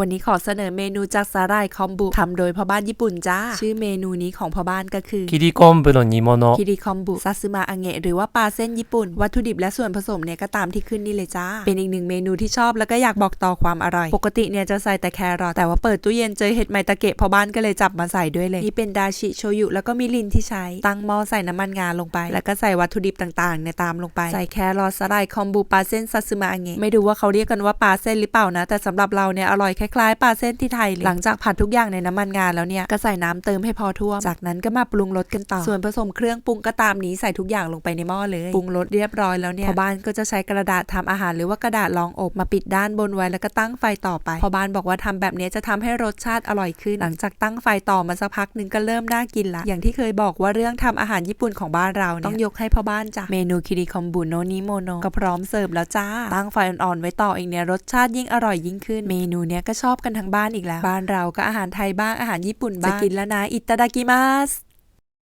วันนี้ขอเสนอเมนูจากสาหร่ายคอมบุทำโดยพ่อบ้านญี่ปุ่นจ้า ชื่อเมนูนี้ของพ่อบ้านก็คือคิริคอมบุโนนิโมโนคิริคอมบุซาซึมะอังเงะหรือว่าปลาเส้นญี่ปุ่น วัตถุดิบและส่วนผสมเนี่ยก็ตามที่ขึ้นนี่เลยจ้า เป็นอีกหนึ่งเมนูที่ชอบแล้วก็อยากบอกต่อความอร่อย ปกติเนี่ยจะใส่แต่แครอทแต่ว่าเปิดตู้เย็นเจอเห็ดไมตะเกะพ่อบ้านก็เลยจับมาใส่ด้วยเลยนี่เป็นดาชิโชยุแล้วก็มิรินที่ใช้ตั้งหม้อใส่น้ำมันงาลงไป แล้วก็ใส่วัตถุดิบต่างๆในตามลงไปใส่แครอทสาหร่ายคอมบุปลาเส้นซาซึมะอังเงะไม่รู้ว่าเขาเรียกกันว่าปลาเส้นหรือเปล่านะแต่สำหรับเราเนี่ยอร่อยแล้ายๆปลาเส้นที่ไทยเลยหลังจากผัดทุกอย่างในน้ำมันงาแล้วเนี่ยก็ใส่น้ำเติมให้พอท่วม จากนั้นก็มาปรุงรสกันต่อ ส่วนผสมเครื่องปรุงก็ตามนี้ใส่ทุกอย่างลงไปในหม้อเลย ปรุงรสเรียบร้อยแล้วเนี่ยพอบ้านก็จะใช้กระดาษทำอาหารหรือว่ากระดาษรองอบมาปิดด้านบนไว้แล้วก็ตั้งไฟต่อไป พอบ้านบอกว่าทำแบบนี้จะทำให้รสชาติอร่อยขึ้น หลังจากตั้งไฟต่อมาสักพักหนึ่งก็เริ่มน่ากินละ อย่างที่เคยบอกว่าเรื่องทำอาหารญี่ปุ่นของบ้านเราเนี่ยต้องยกให้พ่อบ้านจ้ะเมนูคิริคอมบุโนนิโมโนก็พร้อมเสิร์ฟแล้วจ้าตั้งไฟอ่อนๆไว้ต่ออีกเนี่ยรสชาติยิ่งอร่อยยิ่งขึ้นเมนูเนี้ยก็ชอบกันทั้งบ้านอีกแล้ว บ้านเราก็อาหารไทยบ้างอาหารญี่ปุ่นบ้างจะกินแล้วนะ อิตาดากิมัส